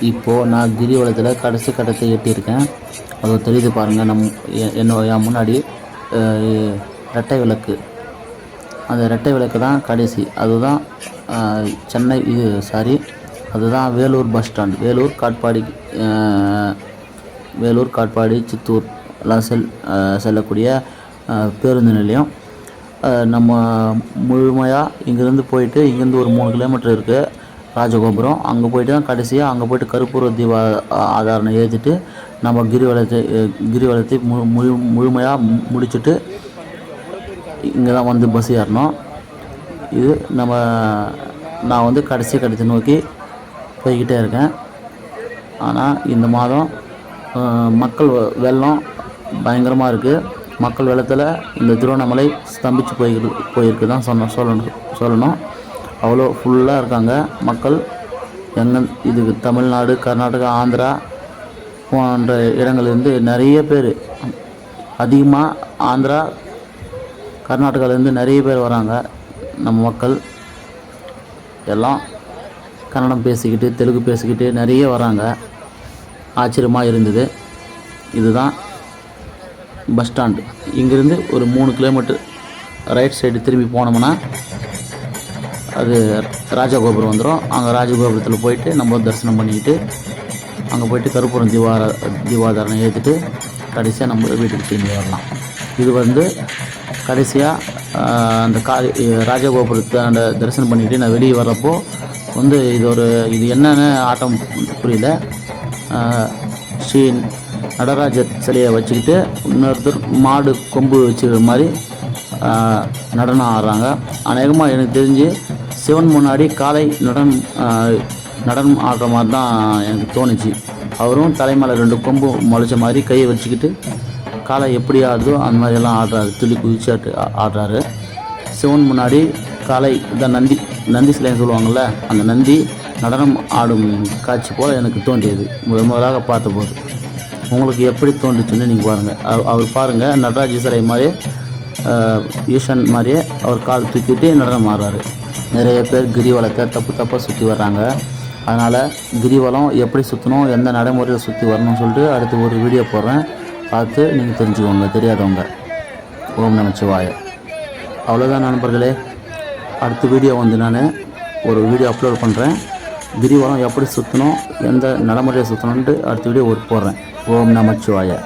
இப்போது நான் கிரிவலத்தில் கடைசி கட்டத்தை எட்டியிருக்கேன். அது தெரியுது பாருங்கள் நம் எ- என்னோட என் முன்னாடி ரெட்டை விளக்கு. அந்த ரெட்டை விளக்கு தான் கடைசி. அதுதான் சென்னை இது சாரி அதுதான் வேலூர் பஸ் ஸ்டாண்ட். வேலூர் காட்பாடி வேலூர் காட்பாடி சித்தூர் எல்லாம் செல் செல்லக்கூடிய பேருந்து நிலையம். நம்ம முழுமையாக இங்கேருந்து போயிட்டு இங்கேருந்து ஒரு மூணு கிலோமீட்டர் இருக்குது ராஜகோபுரம். அங்கே போயிட்டு தான் கடைசியாக அங்கே போயிட்டு கருப்பூர தீப ஆதாரணம் ஏற்றிட்டு நம்ம கிரிவலத்தை கிரிவலத்தை முழு முழு முழுமையாக முடிச்சுட்டு இங்கே தான் வந்து பஸ் ஏறணும். இது நம்ம நான் வந்து கடைசி கடைசி நோக்கி போய்கிட்டே இருக்கேன். ஆனால் இந்த மாதம் மக்கள் வெள்ளம் பயங்கரமாக இருக்குது மக்கள் வெள்ளத்தில் இந்த திருவண்ணாமலை ஸ்தம்பிச்சு போய் போயிருக்கு தான் சொன்ன சொல்லணும் சொல்லணும். அவ்வளோ ஃபுல்லாக இருக்காங்க. மக்கள் எங்கே இதுக்கு தமிழ்நாடு கர்நாடகா ஆந்திரா போன்ற இடங்கள்லேருந்து நிறைய பேர் அதிகமாக ஆந்திரா கர்நாடகாவிலேருந்து நிறைய பேர் வராங்க. நம்ம மக்கள் எல்லாம் கன்னடம் பேசிக்கிட்டு தெலுங்கு பேசிக்கிட்டு நிறைய வராங்க. ஆச்சரியமாக இருந்தது. இதுதான் பஸ் ஸ்டாண்டு. இங்கேருந்து ஒரு மூணு கிலோமீட்டர் ரைட் சைடு திரும்பி போனோம்னா அது ராஜகோபுரம் வந்துடும் அங்கே ராஜகோபுரத்தில் போயிட்டு நம்ம தரிசனம் பண்ணிக்கிட்டு அங்கே போயிட்டு கருப்பூரம் தீபார தீபாதாரணம் ஏற்றிட்டு கடைசியாக நம்ம வீட்டுக்கு திரும்பி வரலாம். இது வந்து கடைசியாக அந்த கா ராஜகோபுரத்தை அந்த தரிசனம் பண்ணிக்கிட்டு நான் வெளியே வர்றப்போ வந்து இது ஒரு இது என்னென்ன ஆட்டம் புரியல. ஸ்ரீ நடராஜர் சிலையை வச்சுக்கிட்டு இன்னொருத்தர் மாடு கொம்பு வச்சுக்கிற மாதிரி நடனம் ஆடுறாங்க. அநேகமாக எனக்கு தெரிஞ்சு சிவன் முன்னாடி காலை நடனம் நடனம் ஆடுற மாதிரி தான் எனக்கு தோணுச்சு. அவரும் தலைமலை ரெண்டு கொம்பு முளைச்ச மாதிரி கையை வச்சுக்கிட்டு காலை எப்படி ஆடுதோ அந்த மாதிரி எல்லாம் ஆடுறாரு. துள்ளி குதிச்சாட்டு ஆடுறாரு. சிவன் முன்னாடி காலை இந்த நந்தி நந்தி சிலைன்னு சொல்லுவாங்கள்ல அந்த நந்தி நடனம் ஆடும் காட்சி போல் எனக்கு தோன்றியது. முதல் முதலாக பார்த்தபோது. உங்களுக்கு எப்படி தோன்றுச்சுன்னு நீங்கள் பாருங்கள் அவர் பாருங்கள் நடராஜ சிலை மாதிரியே ஈஷன் மாதிரியே அவர் கால் தூக்கிட்டு நடனம் ஆடுறாரு. நிறைய பேர் கிரிவலத்தை தப்பு தப்பாக சுற்றி வர்றாங்க. அதனால் கிரிவலம் எப்படி சுற்றணும் எந்த நடைமுறையில் சுற்றி வரணும்னு சொல்லிட்டு அடுத்து ஒரு வீடியோ போடுறேன். பார்த்து நீங்கள் தெரிஞ்சுக்கோங்க தெரியாதவங்க. ஓம் நமச்சிவாய. அவ்வளோதான் நண்பர்களே. அடுத்த வீடியோ வந்து நான் ஒரு வீடியோ அப்லோட் பண்ணுறேன் கிரிவலம் எப்படி சுற்றணும் எந்த நடைமுறையை சுற்றணுன்ட்டு அடுத்த வீடியோ ஒரு போடுறேன். ஓம் நமச்சிவாய.